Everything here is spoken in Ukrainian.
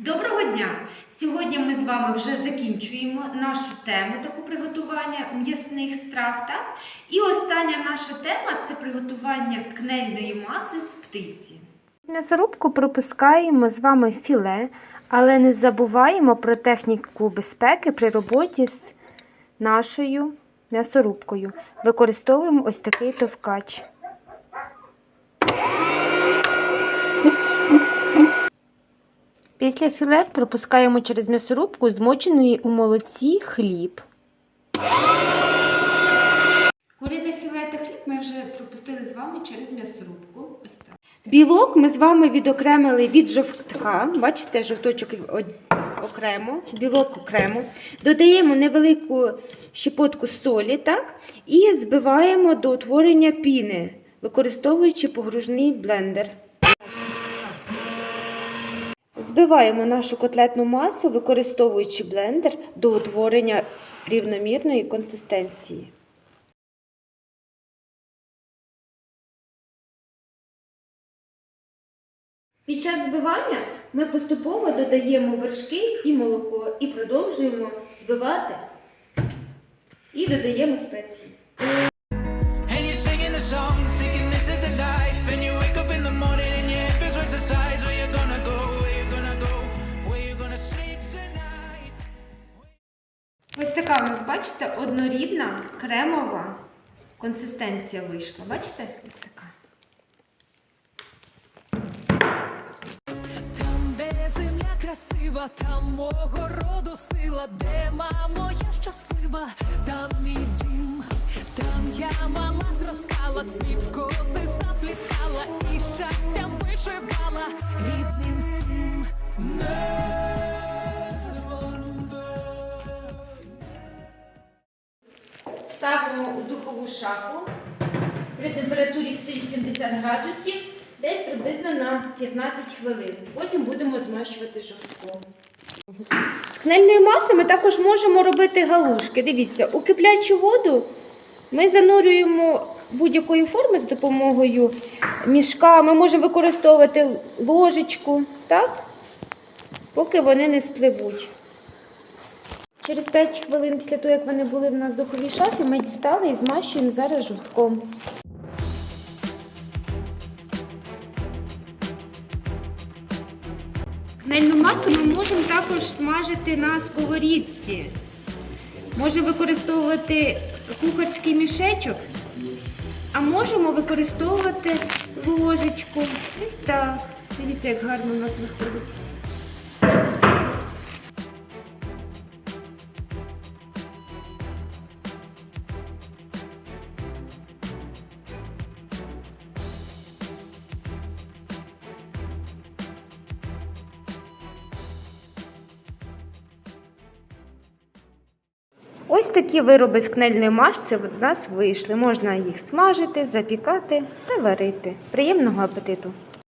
Доброго дня! Сьогодні ми з вами вже закінчуємо нашу тему таку приготування м'ясних страв. Так? І остання наша тема це приготування кнельної маси з птиці. В М'ясорубку пропускаємо з вами філе, але не забуваємо про техніку безпеки при роботі з нашою м'ясорубкою. Використовуємо ось такий товкач. Після філе пропускаємо через м'ясорубку змочений у молоці хліб. Курине філе та хліб ми вже пропустили з вами через м'ясорубку. Ось так. Білок ми з вами відокремили від жовтка. Бачите, жовточок окремо, білок окремо. Додаємо невелику щепотку солі, так? І збиваємо до утворення піни, використовуючи погружний блендер. Збиваємо нашу котлетну масу, використовуючи блендер до утворення рівномірної консистенції. Під час збивання ми поступово додаємо вершки і молоко і продовжуємо збивати і додаємо спеції. Ось така у нас, бачите, однорідна кремова консистенція вийшла. Бачите? Ось така. Там, де земля красива, там мого роду сила, де мамо я щаслива, там мій дім, там я мала зростала, цвіт коси заплітала і щастям вишивала Ставимо у духову шафу при температурі 180 градусів десь приблизно на 15 хвилин. Потім будемо змащувати жовтком. З кнельної маси ми також можемо робити галушки. Дивіться, у киплячу воду ми занурюємо будь-якої форми з допомогою мішка. Ми можемо використовувати ложечку, так? поки вони не спливуть. Через 5 хвилин після того, як вони були в нас в духовій шафі, ми дістали і змащуємо зараз жовтком. Кнельну масу ми можемо також смажити на сковорідці. Можемо використовувати кухарський мішечок, а можемо використовувати ложечку. Ось так. Дивіться, як гарно у нас виходить. Ось такі вироби з кнельної машці в нас вийшли. Можна їх смажити, запікати та варити. Приємного апетиту!